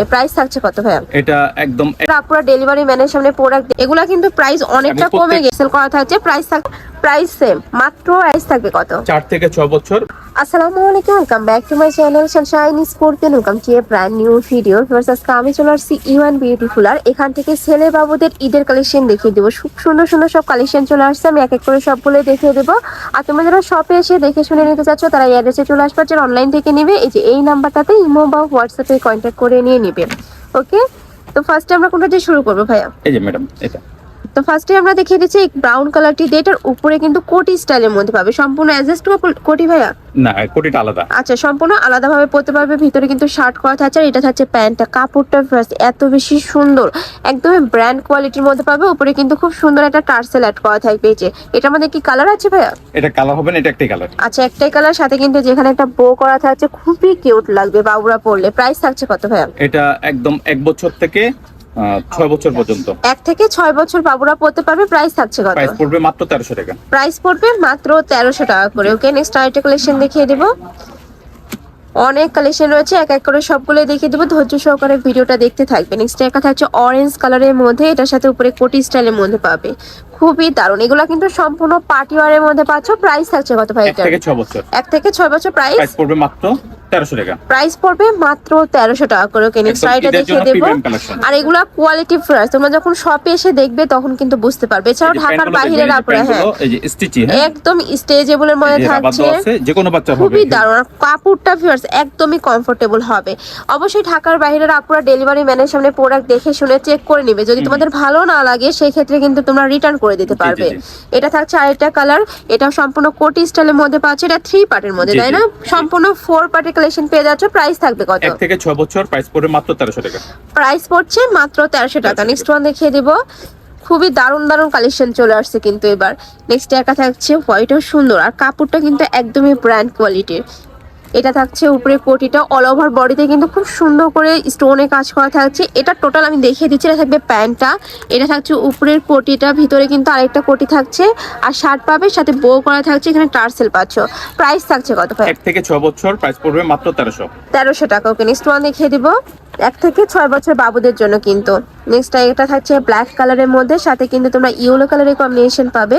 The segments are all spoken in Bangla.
পড়লে প্রাইস থাকছে কত ভাইয়া? এটা একদম আপনারা ডেলিভারি ম্যানের সামনে প্রোডাক্ট এগুলা কিন্তু প্রাইস অনেকটা কমে গেছে। করা থাকছে প্রাইস থাক প্রাইস সেম মাত্র প্রাইস থাকবে কত? চার থেকে ছয় বছর। আসসালামু আলাইকুম welcome back to my channel sunshine scorpion welcome to a brand new video versus আমি চলে আসছি ইউএন বিউটিফুল আর এখান থেকে ছেলে বাবুদের ঈদের কালেকশন দেখিয়ে দেবো। খুব সুন্দর সুন্দর সব কালেকশন চলে আসছে আমি এক এক করে সবগুলো দেখিয়ে দেবো। আর তোমরা যারা শপে এসে দেখে শুনে নিতে চাচ্ছ তারা এই অ্যাড্রেসে চলে আসবে যারা অনলাইন থেকে নিবে এই যে এই নাম্বারটাতে ইমো বা হোয়াটসঅ্যাপে কন্ট্যাক্ট করে নিয়ে নিবে। ওকে তো ফার্স্টে আমরা কোনটা দিয়ে শুরু করব ভাইয়া? এই যে ম্যাডাম এটা। তো ফার্স্টে আমরা দেখিয়ে দিচ্ছি ব্রাউন কালারটি দিয়ে এটার উপরে কিন্তু কোটি স্টাইলের মধ্যে পাবে। সম্পূর্ণ অ্যাডজাস্ট কোটি ভাইয়া? না কোটিটা আলাদা। আচ্ছা সম্পূর্ণ আলাদাভাবে পড়তে পারবে ভিতরে কিন্তু শার্ট করা থাকছে আর এটা থাকছে প্যান্টটা কাপড়টা ফার্স্ট এত বেশি সুন্দর। একদমই ব্র্যান্ড কোয়ালিটির মধ্যে পাবে উপরে কিন্তু খুব সুন্দর একটা টার্সেল অ্যাড করা থাকবে এই যে। এটার মধ্যে কি কালার আছে ভাইয়া? এটা কালার হবে না এটা একটাই কালার আচ্ছা একটাই কালার সাথে কিন্তু যেখানে একটা বো করা থাকছে খুবই কিউট লাগবে বাবুরা পরলে। প্রাইস থাকছে কত ভাইয়া? এটা একদম এক বছর থেকে ছয় বছর পর্যন্ত। এক থেকে ছয় বছর বাবুরা পরতে পারবে প্রাইস থাকছে কত? প্রাইস পড়বে মাত্র তেরোশো টাকা। প্রাইস পড়বে মাত্র তেরোশো টাকা করে ওকে নেক্সট আরেকটা কালেকশন দেখিয়ে দেবো। অনেক কালেকশন রয়েছে এক এক করে সবগুলো দেখিয়ে দেবো। ধৈর্য সহকারে ভিডিওটা দেখতে থাকবে। নেক্সট একটা থাকছে অরেঞ্জ কালারের মধ্যে এটার সাথে উপরে কোটি স্টাইলের মধ্যে পাবে। খুবই দারুণ। এগুলো কিন্তু সম্পূর্ণ পার্টি ওয়ারের মধ্যে পাচ্ছ প্রাইস থাকছে কত ভাই এক থেকে ছয় বছর। এক প্রাইস পড়বে মাত্র তেরোশো টাকা। প্রাইস পড়বে মাত্র তেরোশো টাকা করে। দেখিয়ে দেবো। আর এগুলা কোয়ালিটি তোমরা যখন শপে এসে দেখবে তখন কিন্তু বুঝতে পারবে। এছাড়াও ঢাকার বাহিরের আপনারা হ্যাঁ। হ্যাঁ। একদম স্টেজেবলের মধ্যে থাকছে। যে কোনো বাচ্চা খুবই দারুণ। কাপড়টা একদমই কমফোর্টেবল হবে। অবশ্যই ঢাকার আপুরা ডেলিভারি ম্যানের সামনে প্রোডাক্ট দেখে শুনে চেক করে নিবে। যদি তোমাদের ভালো না লাগে সেই ক্ষেত্রে কিন্তু তোমরা রিটার্ন করে দিতে পারবে। এটা থাকছে আরেকটা কালার এটা সম্পূর্ণ কোটি স্টাইলের মধ্যে পাচ্ছে। এটা থ্রি পার্টের মধ্যে তাই না? সম্পূর্ণ ফোর পার্টের কালেকশন পেয়ে যাচ্ছে প্রাইস থাকবে কত? এক থেকে 6 বছর প্রাইস পড়বে মাত্র 1300 টাকা। প্রাইস পড়ছে মাত্র 1300 টাকা। নেক্সট ওয়ান দেখিয়ে দেব। খুবই দারুণ দারুণ কালেকশন চলে আসছে কিন্তু এবার। নেক্সট একা থাকছে হোয়াইটও সুন্দর। আর কাপড়টা কিন্তু একদমই ব্র্যান্ড কোয়ালিটির এটা থাকছে উপরে কোটিটা অল ওভার বডিতে কিন্তু খুব সুন্দর করে স্টোনে কাজ করা থাকছে। এটা টোটাল আমি দেখিয়ে দিচ্ছি এটা থাকবে প্যান্টটা। এটা থাকছে উপরের কোটিটা ভিতরে কিন্তু আরেকটা কোটি থাকছে। আর শার্ট পাবে সাথে বো করা থাকছে এখানে টার্সেল পাচ্ছ। প্রাইস থাকছে কত ভাই? এক থেকে ছয় বছর প্রাইস পড়বে মাত্র তেরোশো। তেরোশো টাকা ওকে নেক্সট ওয়ান দেখিয়ে দিব। এক থেকে ছয় বছর বাবুদের জন্য কিন্তু। নেক্সট এটা থাকছে ব্ল্যাক কালারের মধ্যে সাথে কিন্তু তোমরা ইয়েলো কালারের কম্বিনেশন পাবে।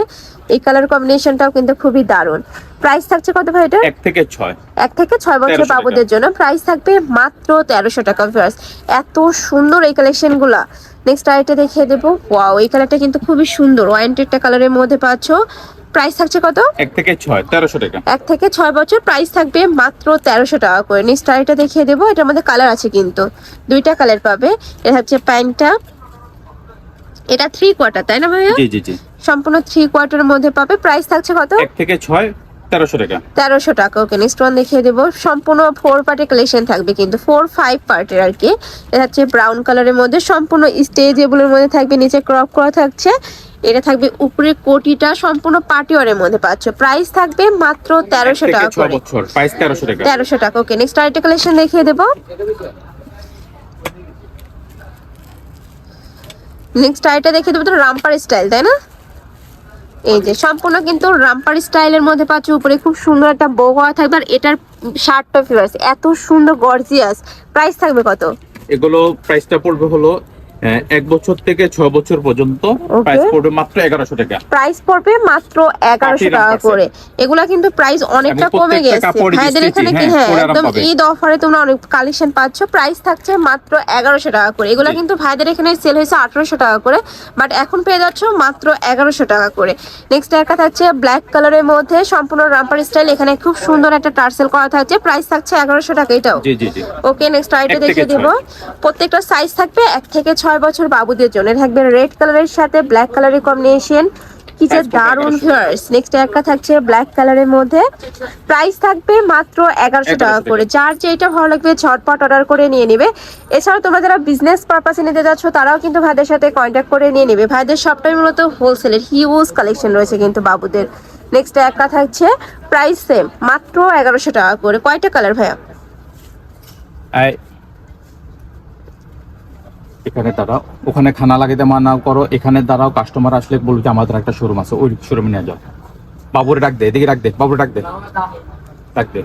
এই কালার কম্বিনেশনটাও কিন্তু খুবই দারুণ। প্রাইস থাকছে কত ভাই এটা? এক থেকে ছয়। এক থেকে ছয় বছর 1300 বাবুদের জন্য। প্রাইস থাকবে মাত্র তেরোশো টাকা ভিউয়ার্স এত সুন্দর এই কালেকশনগুলা নেক্সট আরেকটা দেখিয়ে দেবো। ওয়াও এই কালারটা কিন্তু খুবই সুন্দর। ওয়াইন্টেডটা কালারের মধ্যে পাচ্ছ। প্রাইস থাকছে কত? এক থেকে ছয় তেরোশো টাকা। এক থেকে ছয় বছর প্রাইস থাকবে মাত্র তেরোশো টাকা করে। নেক্সট আরেকটা দেখিয়ে দেবো। এটার মধ্যে কালার আছে কিন্তু। দুইটা কালার পাবে। এটা হচ্ছে প্যান্টটা। এটা থ্রি কোয়ার্টার তাই না ভাইয়া? জি জি জি। সম্পূর্ণ থ্রি কোয়ার্টারের মধ্যে পাবে। প্রাইস থাকছে কত? এক থেকে ছয় তেরোশো টাকা। তেরোশো টাকা ওকে নেক্সট ওয়ান দেখিয়ে দেবো। সম্পূর্ণ ফোর পার্টের কালেকশন থাকবে কিন্তু ফোর ফাইভ পার্টের আর কি। এটা হচ্ছে ব্রাউন কালারের মধ্যে সম্পূর্ণ স্টেজেবলের মধ্যে থাকবে নিচে ক্রপ করা থাকছে। এটা থাকবে উপরে কোটিটা সম্পূর্ণ পার্টি ওয়ারের মধ্যে পাচ্ছ। প্রাইস থাকবে মাত্র তেরোশো টাকা করে। তেরোশো টাকা। ওকে নেক্সট আরেকটা কালেকশন দেখিয়ে দেবো। নেক্সট আরেকটা দেখিয়ে দেবো তো রামপার স্টাইল তাই না? এই যে সম্পূর্ণ কিন্তু রামপার স্টাইলের মধ্যে পাচ্ছ। উপরে খুব সুন্দর একটা বউ হওয়া থাকবে আর এটার শার্টটা ফিরে এত সুন্দর গর্জিয়াস প্রাইস থাকবে কত? এগুলো প্রাইসটা পড়বে হলো এক বছর থেকে ছয় বছর পর্যন্ত প্রাইস পড়বে মাত্র এগারোশো টাকা। প্রাইস পড়বে মাত্র এগারোশো টাকা করে। এগুলা কিন্তু প্রাইস অনেকটা কমে গেছে। ভাইদের এখানে কি? হ্যাঁ, হ্যাঁ একদম ঈদ অফারে তোমরা অনেক কালেকশন পাচ্ছ। প্রাইস থাকছে মাত্র এগারোশো টাকা করে। এগুলা কিন্তু ভাইদের এখানে সেল হয়েছে আঠারোশো টাকা করে। বাট এখন পেয়ে যাচ্ছ মাত্র এগারোশো টাকা করে। নেক্সট একটা থাকছে ব্ল্যাক কালারের মধ্যে সম্পূর্ণ রাম্পার স্টাইল এখানে খুব সুন্দর একটা টার্সেল করা থাকছে। প্রাইস থাকছে এগারোশো টাকা এটাও। ওকে নেক্সট আইটা দেখিয়ে দিব। প্রত্যেকটা সাইজ থাকবে এক থেকে ছয় বছর বাবুদের জন্য। থাকবে রেড কালারের সাথে ব্ল্যাক কালারের কম্বিনেশন কি যে Price পড়বে দারুণ 1100 ভিউয়ার্স নেক্সট একটা থাকছে ব্ল্যাক কালারের মধ্যে। প্রাইস থাকবে মাত্র এগারোশো টাকা করে। যার যেটা ভালো লাগবে ঝটপট অর্ডার করে নিয়ে নিবে। এছাড়াও তোমরা যারা বিজনেস পারপাসে নিতে যাচ্ছ তারাও কিন্তু ভাইদের সাথে কন্ট্যাক্ট করে নিয়ে নিবে। ভাইদের সবটাই মূলত হোলসেলের হিউজ কালেকশন রয়েছে কিন্তু বাবুদের। নেক্সট একটা থাকছে প্রাইস সেম মাত্র এগারোশো টাকা করে। কয়টা কালার ভাইয়া? এখানে দাঁড়াও। ওখানে খানা লাগাইতে মানা করো। এখানে দাঁড়াও কাস্টমার আসলে বলবে যে আমাদের একটা শোরুম আছে ওই শোরুমে নিয়ে যাও। বাবুরে ডাক দে এদিকে ডাক দে বাবুরে ডাক দে। ডাক দে।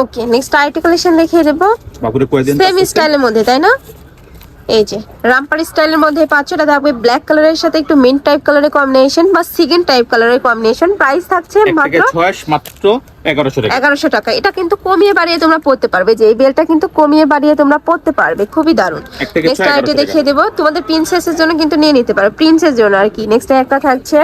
ওকে নেক্সট আর্টিকুলেশন কালেকশন দেখিয়ে দেবো। বাবুরে কয়ে দিন। সেম স্টাইলের মধ্যে তাই না? এই যে রামপার স্টাইলের মধ্যে পাচ্ছ এটা থাকবে ব্ল্যাক কালারের সাথে একটু মিন্ট টাইপ কালারের কম্বিনেশন বা সিগেন টাইপ কালারের কম্বিনেশন প্রাইস থাকছে মাত্র মাত্র এগারোশো টাকা। এটা কিন্তু কমিয়ে বাড়িয়ে তোমরা পড়তে পারবে। যে এই বেলটা কিন্তু কমিয়ে বাড়িয়ে তোমরা পড়তে পারবে। খুবই দারুণ। নেক্সট আইটে দেখিয়ে দেবো। তোমাদের প্রিন্সেসের জন্য কিন্তু নিয়ে নিতে পারো। প্রিন্সের জন্য আর কি নেক্সট একটা থাকছে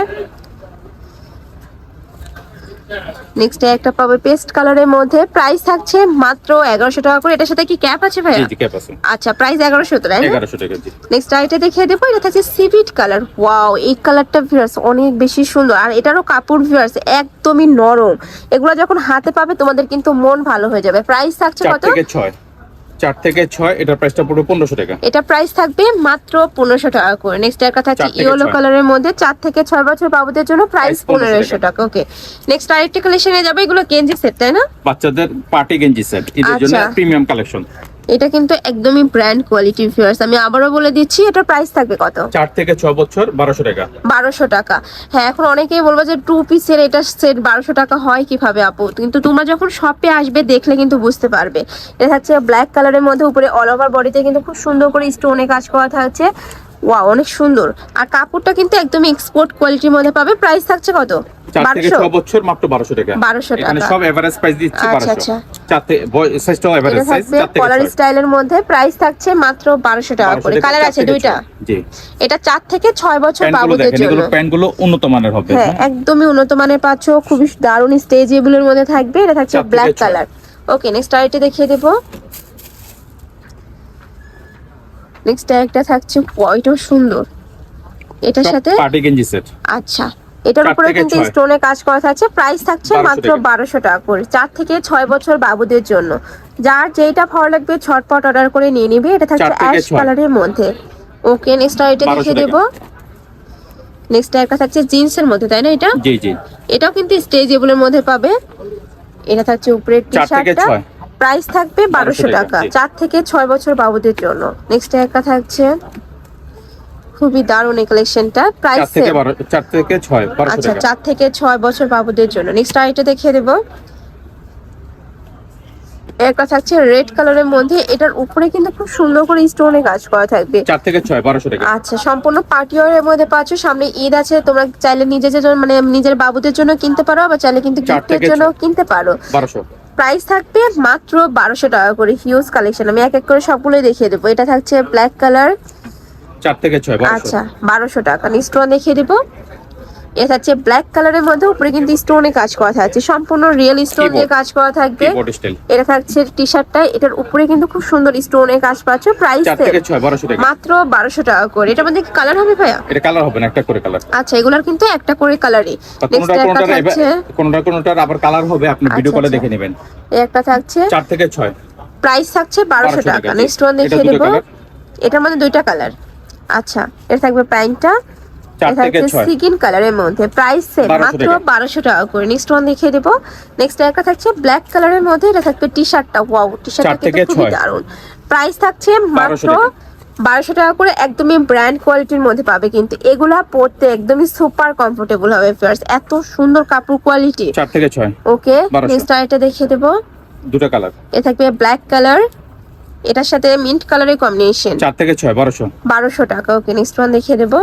নেক্সট একটা পাবে পেস্ট কালারের মধ্যে। প্রাইস থাকছে মাত্র এগারোশো টাকা করে। এটার সাথে কি ক্যাপ আছে ভাই জি ক্যাপ আছে। আচ্ছা প্রাইস এগারোশো তো তাই না? এগারোশো টাকা জি। নেক্সট আইটা দেখিয়ে দেবো এটা থাকছে সিভিট কালার ওয়াও এই কালারটা ভিউয়ার্স অনেক বেশি সুন্দর। আর এটারও কাপড় ভিউয়ার্স একদমই নরম। এগুলো যখন হাতে পাবে তোমাদের কিন্তু মন ভালো হয়ে যাবে। প্রাইস থাকছে কত কত? থেকে ছয়। চার থেকে ছয় এটার প্রাইসটা পুরো পনেরোশো টাকা। এটা প্রাইস থাকবে মাত্র পনেরোশো টাকা করে। নেক্সট একটা থাকছে ইয়েলো। কালারের মধ্যে চার থেকে ছয় বছর বাবুদের জন্য প্রাইস পনেরোশো টাকা। ওকে নেক্সট আরেকটা কালেকশনে যাবে এগুলো গেঞ্জি সেট তাই না? বাচ্চাদের পার্টি গেঞ্জি সেট এদের জন্য আচ্ছা। প্রিমিয়াম কালেকশন এটা কিন্তু একদমই ব্র্যান্ড কোয়ালিটি ভিউয়ার্স আমি আবারও বলে দিচ্ছি এটা প্রাইস থাকবে কত? চার থেকে ছয় বছর বারোশো টাকা। বারোশো টাকা। হ্যাঁ এখন অনেকেই বলব যে টু পিসের এটা সেট বারোশো টাকা হয় কীভাবে আপু? কিন্তু তোমরা যখন শপে আসবে দেখলে কিন্তু বুঝতে পারবে। এটা হচ্ছে ব্ল্যাক কালারের মধ্যে উপরে অল ওভার বডিতে কিন্তু খুব সুন্দর করে স্টোনে কাজ করা থাকছে ওয়া অনেক সুন্দর। আর কাপড়টা কিন্তু একদমই এক্সপোর্ট কোয়ালিটির মধ্যে পাবে। প্রাইস থাকছে কত? বারোশো? বছর মাত্র বারোশো টাকা। 1200 এখানে টাকা। সব এভারেজ প্রাইস দিচ্ছি আচ্ছা, আচ্ছা। চার থেকে সাইজটাও এভারেজ সাইজ থাকবে চার কলার স্টাইলের মধ্যে প্রাইস থাকছে মাত্র বারোশো টাকা করে। কালার আছে দুইটা। জি। এটা চার থেকে ছয় বছর প্যান্টগুলো বাবুদের জন্য। এগুলো প্যান্টগুলো উন্নত মানের হবে। হ্যাঁ। একদমই উন্নত মানের পাচ্ছ খুবই দারুণ স্টেজেবলের মধ্যে থাকবে। এটা থাকছে ব্ল্যাক কালার ওকে নেক্সট আরেকটা দেখিয়ে দেবো। নেক্সট একটা থাকছে হোয়াইটও সুন্দর। এটার সাথে পার্টি গেঞ্জি সেট আচ্ছা। এটার উপরে কিন্তু স্টোনে কাজ করা থাকছে। প্রাইস থাকছে মাত্র বারোশো টাকা করে। চার থেকে ছয় বছর বাবুদের জন্য। যার যেটা ভালো লাগবে ছটপট অর্ডার করে নিয়ে নিবে। এটা থাকছে অ্যাশ কালারের মধ্যে। ওকে নেক্সট আরেকটা 1200 দেখিয়ে টাকা। দেবো। নেক্সট একটা থাকছে জিন্সের মধ্যে তাই না এটা? জি জি। এটাও কিন্তু স্টেজেবলের মধ্যে পাবে। এটা থাকছে উপরের টি শার্টটা প্রাইস থাকবে বারোশো 1200 টাকা। চার থেকে ছয় বছর বাবুদের জন্য। নেক্সট একটা থাকছে খুবই দারুণ এই কালেকশনটা প্রাইস থেকে বারো চার থেকে ছয় বারোশো আচ্ছা টাকা। চার থেকে ছয় বছর বাবুদের জন্য। নেক্সট আরেকটা দেখিয়ে দেবো। একটা থাকছে রেড কালারের মধ্যে। এটার উপরে কিন্তু খুব সুন্দর করে স্টোনে কাজ করা থাকবে। চার থেকে ছয় বারোশো টাকা। আচ্ছা সম্পূর্ণ পার্টি ওয়ারের মধ্যে পাচ্ছ। সামনে ঈদ আছে তোমরা চাইলে নিজেদের জন্য মানে নিজের বাবুদের জন্য কিনতে পারো আবার চাইলে কিন্তু গিফটের জন্য কিনতে পারো। বারোশো। প্রাইস থাকবে মাত্র বারোশো টাকা করে। হিউজ কালেকশন আমি এক এক করে সবগুলোই দেখিয়ে দেবো। এটা থাকছে ব্ল্যাক কালার চার থেকে ছয় আচ্ছা বারোশো টাকা। ওয়ান দেখিয়ে দেবো। এটা হচ্ছে ব্ল্যাক কালারের মধ্যে উপরে কিন্তু স্টোনে কাজ করা থাকছে। সম্পূর্ণ রিয়েল স্টোন দিয়ে কাজ করা থাকবে। এটা থাকছে টি শার্টটা এটার উপরে কিন্তু খুব সুন্দর স্টোনে কাজ পাচ্ছ। প্রাইস মাত্র বারোশো টাকা করে। এটার মধ্যে কি কালার হবে ভাইয়া? এটা কালার হবে না একটা করে কালার আচ্ছা এগুলার কিন্তু একটা করে কালারই কোনটা কোনটা আবার কালার হবে আপনি ভিডিও আচ্ছা, কলে আচ্ছা। দেখে নেবেন। একটা থাকছে। চার থেকে ছয়। প্রাইস থাকছে বারোশো 1200 টাকা। নেক্সট ওয়ান দেখিয়ে দেবো? এটার মধ্যে দুইটা কালার আচ্ছা এটা থাকবে প্যান্টটা। কালারের মধ্যে। প্রাইস সেম মাত্র বারোশো টাকা করে। নেক্সট ওয়ান দেখিয়ে দেবো। নেক্সট একটা থাকছে ব্ল্যাক কালারের মধ্যে। এটা থাকবে টি শার্টটা ওয়াও টি শার্টটা কিন্তু খুবই। দারুণ। প্রাইস থাকছে মাত্র বারোশো টাকা করে। একদমই ব্র্যান্ড কোয়ালিটির মধ্যে পাবে কিন্তু। এগুলা পরতে একদমই সুপার কমফোর্টেবল হবে এত সুন্দর কাপড় কোয়ালিটি চার থেকে ছয়। ওকে 1200 নেক্সট আরেকটা দেখিয়ে দেবো। দুটো কালার এ থাকবে ব্ল্যাক কালার এটার সাথে মিন্ট কালারের কম্বিনেশন চার থেকে ছয় বারোশো। বারোশো টাকা ওকে নেক্সট ওয়ান দেখিয়ে দেবো।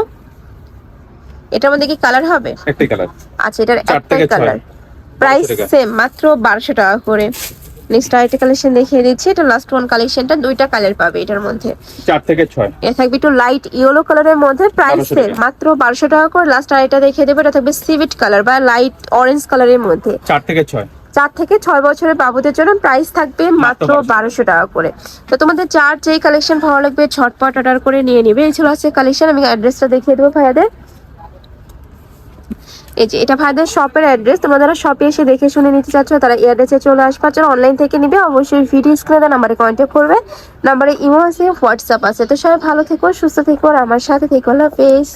এটার মধ্যে কি কালার হবে? একটাই কালার আচ্ছা এটার একটাই কালার প্রাইস। সেম মাত্র বারোশো টাকা করে। নেক্সট আরেকটা কালেকশন দেখিয়ে দিচ্ছি। এটা লাস্ট ওয়ান কালেকশনটা দুইটা কালার পাবে এটার মধ্যে। চার থেকে ছয়। এটা থাকবে একটু লাইট ইয়েলো কালারের মধ্যে। প্রাইস 1200 সেম মাত্র বারোশো টাকা করে। লাস্ট আরেকটা দেখিয়ে দেবো। এটা থাকবে সিভিট কালার বা লাইট অরেঞ্জ কালারের মধ্যে। চার থেকে ছয়। চার থেকে ছয় বছরের বাবুদের জন্য প্রাইস থাকবে মাত্র বারোশো। টাকা করে। তো তোমাদের চার যেই কালেকশন ভালো লাগবে ছটপট অর্ডার করে নিয়ে নিবে। এই ছিল আজকে কালেকশন আমি অ্যাড্রেসটা দেখিয়ে দেবো ভাইয়াদের। এই যে এটা ভাইদের শপের অ্যাড্রেস তোমরা যারা শপে এসে দেখে শুনে নিতে চাচ্ছ তারা এই অ্যাড্রেসে চলে আসবে। যারা অনলাইন থেকে নিবে অবশ্যই ভিডিও স্ক্রিনে নাম্বারে কন্ট্যাক্ট করবে। নাম্বারে ইমো আছে হোয়াটসঅ্যাপ আছে। তো সবাই ভালো থেকো সুস্থ থেকো আর আমার সাথে থেকো। আল্লাহ হাফেজ।